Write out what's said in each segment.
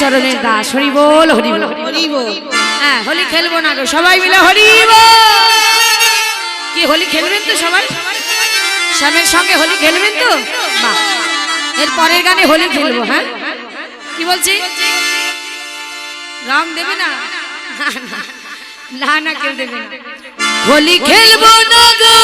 চরণের দাস হরি বল হরি বল। হরি বল। হ্যাঁ হোলি খেলব না গো সবাই মিলে হরি বল। কি হোলি খেলবেন তো সবাই? শ্যামের সঙ্গে হোলি খেলবেন তো? বাহ। এর পরের গানে হোলি খেলব হ্যাঁ? কি বলছি? রং দেবে না? না, না। না না কেউ দেবে না। হোলি খেলব না গো।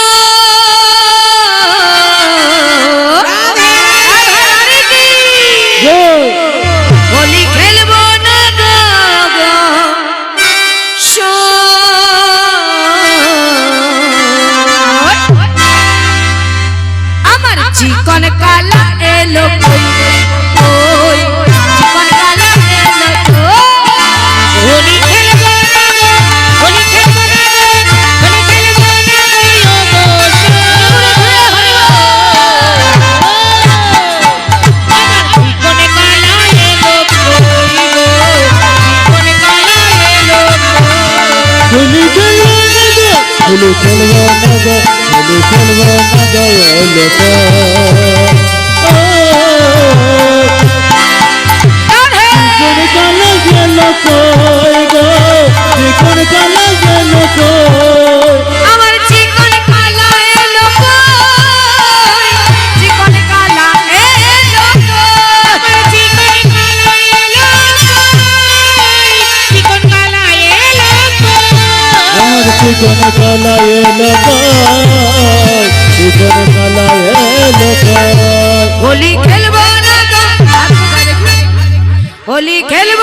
চিকন কালা এলো কই? কই? চিকন কালা এলো কই? হোলি খেলব না গো, হোলি খেলব না গো, হোলি খেলব না গো গো চিকন কালা এলো কই গো? চিকন কালা এলো কই? হোলি খেলব না গো, হোলি খেলব না গো, হোলি খেলব না গো লোক কোন কই কালায় চিকন কালা এলো কই চিকন কালা এলো কই হোলি খেলব না হোলি খেলব